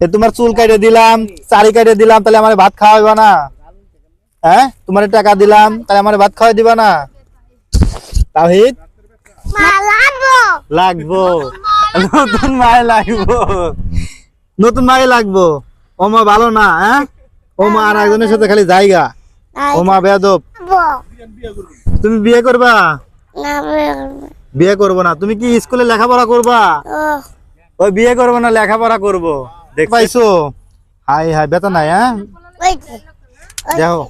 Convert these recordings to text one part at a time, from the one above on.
তোমার চুল কেটে দিলাম চারি কেটে দিলাম তাহলে আমার ভাত খাওয়াইবা না? হ্যাঁ? তোমার টাকা দিলাম তাহলে আমার ভাত খাওয়াই দিবা না? তাহিদ লাগবো। নতুন মায় লাগবো। নতুন মায় লাগবো। ও মা ভালো না হ্যাঁ? ও মা আর একজনের সাথে খালি জায়গা। ও মা বেয়াদব। বো তুমি বিয়ে করবা? বিয়ে করব না। তুমি কি স্কুলে লেখাপড়া করবা? ও। ওই বিয়ে করব না লেখাপড়া করব। পাইছো? হাই হাই বেতন নাই হ্যাঁ? দেখো।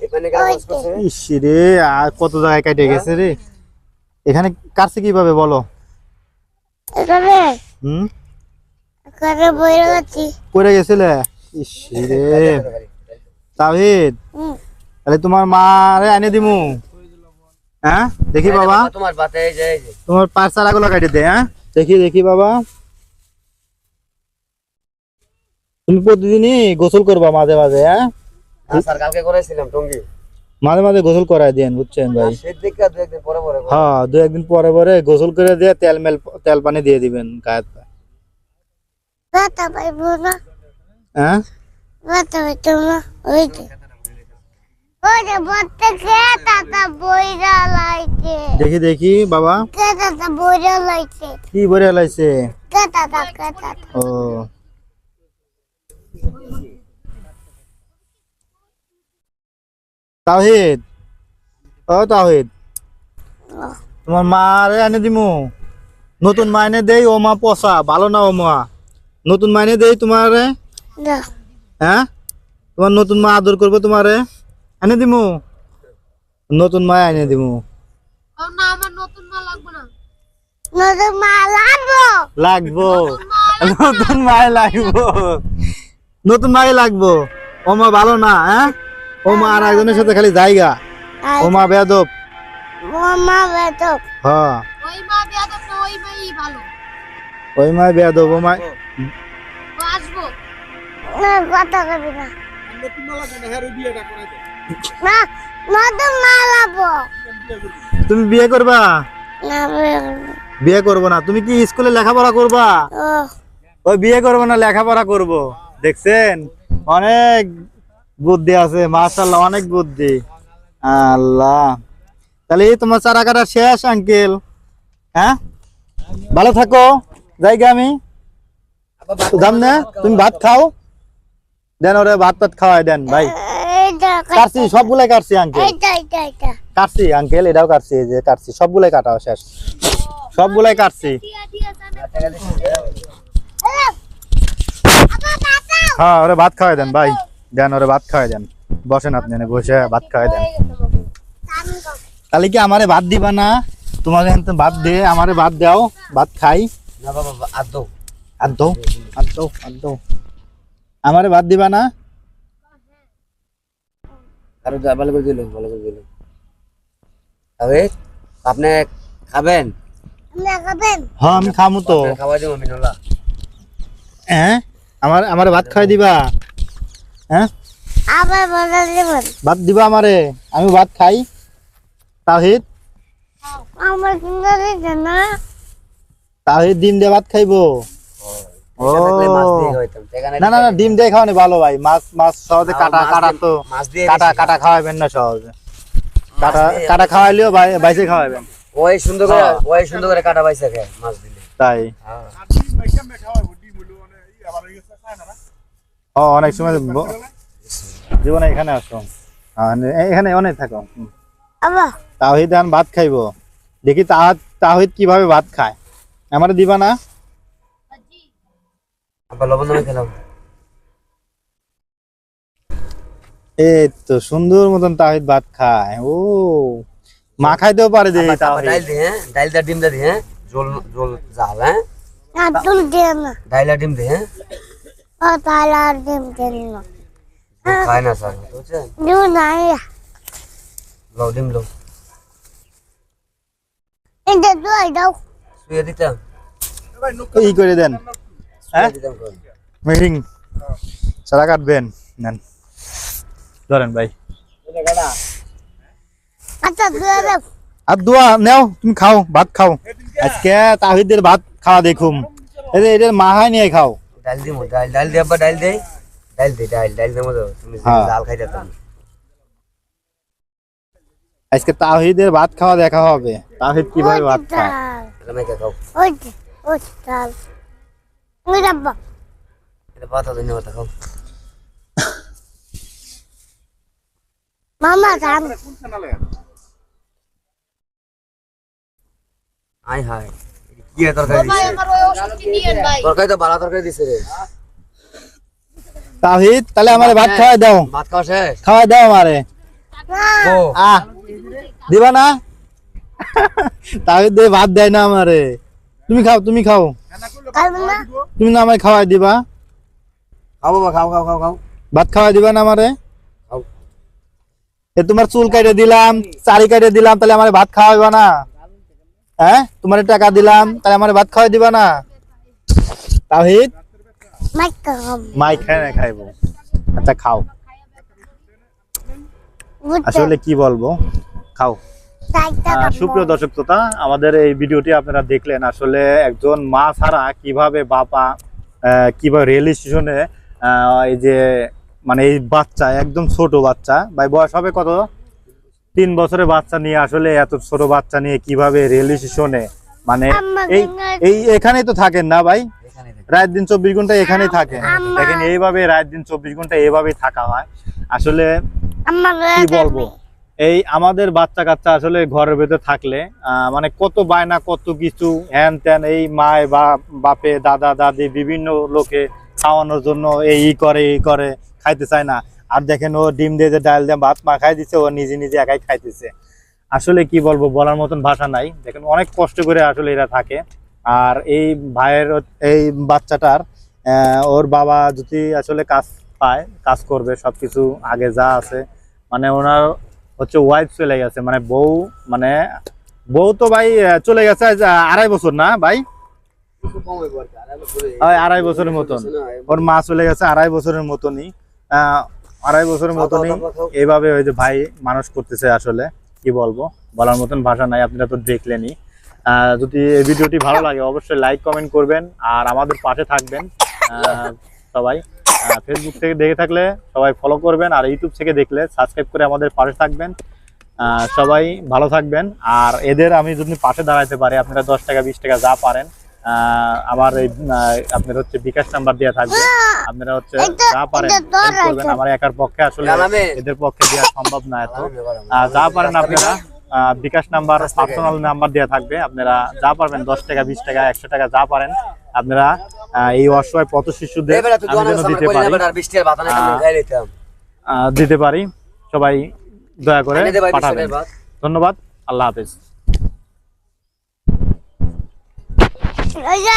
রে আর কত জায়গায় কেটে গেছে রে। এখানে কাটছে কীভাবে বলো? হুম? পড়ে গেছিলে? রে। তাহিদ হুম। তাহলে তোমার মা রে এনে দিমু। হ্যাঁ? দেখি বাবা। তোমার তোমার পাঁচ চারা গুলো কাটি দে হ্যাঁ? দেখি দেখি বাবা। তুমি প্রতিদিনই গোসল করবা মাঝে মাঝে হ্যাঁ? হ্যাঁ, স্যার কালকে করেছিলাম টঙ্গি। মাঝে মাঝে গোসল করাই দেন বুঝছেন ভাই? শীত দিকে দু একদিন পরে পরে করে। হ্যাঁ দু একদিন পরে পরে গোসল করে দিয়ে তেল মেল তেল পানি দিয়ে দিবেন গায়ে বাতা পাইবো না। হ্যাঁ? বাতা পাইতো না ওই যে। ওই যে বলতে কে তাতা বইরা লাইছে? দেখি দেখি বাবা। কে তাতা বইরা লাইছে? কি বলে লাইছে? কে তাতা কে তাতা ও। তাহিদ ও তাহিদ তোমার মা রে এনে দিমু। নতুন মা এনে দেই ও মা পচা ভালো না ও মা নতুন মা এনে দেই তোমারে। হ্যাঁ? তোমার নতুন মা আদর করব তোমারে। এনে দিমু। নতুন মা এনে দিমু। লাগবো নতুন মায় লাগবো। নতুন মায় লাগবো। ও মা ভালো না হ্যাঁ? ও মা আর একজনের সাথে খালি জায়গা। ও মা বেয়াদব। মামা বেতো হ্যাঁ। ওই মা বেয়াদব না ওই মাই ভালো। ওই মায় বেয়াদব ও মা আসব। না কথা কবি না। না নতুন মালাবো। তুমি বিয়ে করবা? না বিয়ে করব না। তুমি কি স্কুলে লেখাপড়া করবা? ওই বিয়ে করব না লেখাপড়া করব। দেখছেন? অনেক বুদ্ধি আছে মাশাল্লাহ অনেক বুদ্ধি। আল্লাহ। তাহলে তোমার চারা কাটা শেষ, আঙ্কেল। হ্যাঁ? ভালো থাকো, যাইগে আমি। দাম না? তুমি ভাত খাও। দেন ওরে ভাত টাত খাওয়াই দেন, ভাই। কাটছি, সবগুলাই কাটছি, আঙ্কেল। কাটছি, আঙ্কেল, এটাও কাটছি যে কাটছি, সবগুলাই কাটা শেষ। সবগুলাই কাটছি। হ্যাঁ ওরে ভাত খাওয়াই দেন, ভাই। দেন ওরে ভাত খাওয়াই দেন। বসেন আপনি বসে ভাত খাওয়াই দেন। তাহলে কি আমারে ভাত দিবা না? তোমাকে ভাত দে আমারে ভাত দাও ভাত খাই। না বাবা আর আর আর আর আমারে ভাত দিবা না? আরও ভালো করে দিল ভালো করে দিল। তবে আপনি খাবেন? হ্যাঁ আমি খামু তো। আপনার খাওয়া দেবো মিনলা। হ্যাঁ? আমার আমারে ভাত খাওয়াই দিবা? হ্যাঁ? আবার ভাত দিবা আমারে। আমি ভাত খাই। তাহিদ? আমার সুন্দর না? তাহিদ ডিম দিয়ে ভাত খাইবো। ও। মাছ দিয়ে খাওয়াইতাম সেখানে না না না ডিম দিয়ে খাওয়ানি ভালো ভাই। মাছ মাছ সহজে কাটা কাটা তো কাটা কাটা খাওয়াবেন না সহজে। কাটা কাটা খাওয়াইলেও বাই- বাইসে খাওয়াবেন ওই সুন্দর করে হ্যাঁ। ওই সুন্দর করে কাটা পাইছে খায় মাছ দিলে। তাই। হ্যাঁ। ও অনেক সময় জীবনে এখানে আসো। হ্যাঁ, এখানে অনেক থাকো। তাহিদ এখন ভাত খাইবো। দেখি তাহাদ কীভাবে ভাত খায়। আমার দিবা না? এই তো সুন্দর মতন তাহিদ ভাত খায়। ও মা খাইতেও পারে ডাইল দিয়ে হ্যাঁ? ডাইল দিয়ে ডিম দিয়ে হ্যাঁ? জল জল জাল হ্যাঁ ডাইল ডিম দিয়ে হ্যাঁ ও তাহলে আর ডিম দেন না জল খায় না স্যার বুঝছেন ডিম নাই লও ডিম লও এটা দুই দাও শুয়ে দিতাম ই করে দেন হ্যাঁ শুয়ে দিতাম কই। মিটিং সারা কাটবেন নেন ধরেন ভাই আচ্ছা দুই দাও আর দোয়া নেও তুমি খাও ভাত খাও আজকে তাহিদের ভাত খাওয়া দেখুম এই যে এদের মা হয় নিয়ে খাও ডাল দিমু ডাল ডাল দিয়ে আব্বা ডাল দেই ডাল দে ডাল ডাল দেবো তো তুমি হ্যাঁ। ডাল খাইতে তুমি আজকে তাহিদের ভাত খাওয়া দেখা হবে তাহিদ কীভাবে ভাত খায় ডাল এটা মেখে খাও ওই যে ওই ডাল ওই ডাব্বা এটা পাতা দিন কথা খাও মামা ধান আয় হায় কি তরকারি ভাই আমার ওই ওষুধটি দিয়েন ভাই? তরকারি তো ভালো তরকারি দিছে রে। তাহিদ তাহলে আমারে ভাত খাওয়াই দাও। ভাত খাওয়া শেষ? খাওয়াই দাও আমারে। ও। আহ দিবা না? তাহিদ দে ভাত দেয় না আমারে। তুমি খাও তুমি খাও। না? তুমি না আমায় খাওয়াই দিবা। খাও বাবা খাও খাও খাও খাও। ভাত খাওয়াই দিবা না আমারে? এ তোমার চুল কাটে দিলাম চারি কাটে দিলাম তাহলে আমার ভাত খাওয়াইবা না? হ্যাঁ? তোমার টাকা দিলাম তাহলে আমার ভাত খাওয়াই দিবা না? তাহিদ মাই খায় না খাইবো। আচ্ছা খাও। বুঝতে আসলে কি বলব? খাও। সুপ্রিয় দর্শক শ্রোতা আমাদের এই ভিডিওটি আপনারা দেখলেন আসলে একজন মা ছাড়া কীভাবে বাবা আহ, কীভাবে রেল স্টেশনে আহ, এই যে মানে এই বাচ্চা একদম ছোট বাচ্চা ভাই বয়স হবে কত? তিন বছরের বাচ্চা নিয়ে আসলে এত ছোট বাচ্চা নিয়ে কীভাবে রেল স্টেশনে? মানে এই এই এখানেই তো থাকেন না ভাই? রাত দিন চব্বিশ ঘণ্টা এখানেই থাকেন। দেখেন এইভাবে রাত দিন চব্বিশ ঘণ্টা এইভাবেই থাকা হয়। আসলে কি বলব? এই আমাদের বাচ্চা কাচ্চা আসলে ঘরের ভেতর থাকলে আহ, মানে কত বায়না কত কিছু হ্যান ত্যান এই মায় বা বাপে দাদা দাদি বিভিন্ন লোকে খাওয়ানোর জন্য এই করে এই করে খাইতে চায় না। আর দেখেন ও ডিম দিয়ে যে ডাল দিয়ে ভাত মা খাই দিচ্ছে ও নিজে নিজে একাই খাইতেছে। আসলে কি বলব বলার মতন ভাষা নাই। দেখেন অনেক কষ্ট করে আসলে এরা থাকে। আর এই ভাইয়ের এই বাচ্চাটার ওর বাবা যদি আসলে কাজ পায় কাজ করবে সবকিছু আগে যা আছে মানে ওনার হচ্ছে ওয়াইফ চলে গেছে মানে বউ মানে বউ তো ভাই চলে গেছে আড়াই বছর না ভাই? আড়াই বছরের মতন। ওর মা চলে গেছে আড়াই বছরের মতনই। আহ, আড়াই বছরের মতনই। এইভাবে ওই যে ভাই মানুষ করতেছে আসলে কি বলব? বলার মতন ভাষা নাই আপনারা তো দেখলেনই। যদি এই ভিডিওটি ভালো লাগে অবশ্যই লাইক কমেন্ট করবেন আর আমাদের পাশে থাকবেন সবাই। ফেসবুক থেকে দেখে থাকলে সবাই ফলো করবেন আর ইউটিউব থেকে দেখলে সাবস্ক্রাইব করে আমাদের পাশে থাকবেন। সবাই ভালো থাকবেন। আর এদের আমি যদি পাশে দাঁড়াতে পারি আপনারা দশ টাকা বিশ টাকা যা পারেন আমার এই আপনার হচ্ছে বিকাশ নাম্বার দেওয়া থাকবে। আপনারা হচ্ছে যা পারেন করবেন। আমার একার পক্ষে আসলে এদের পক্ষে দেওয়া সম্ভব না এত। যা পারেন আপনারা। বিকাশ? নাম্বার পার্সোনাল নাম্বার দেওয়া থাকবে। আপনারা যা পারবেন দশ টাকা বিশ টাকা একশো টাকা যা পারেন আপনারা আহ, এই অসহায় পথ শিশুদের দিতে পারি। দিতে পারি। সবাই দয়া করে পাঠাবেন। ধন্যবাদ। আল্লাহ হাফেজ। ওই যে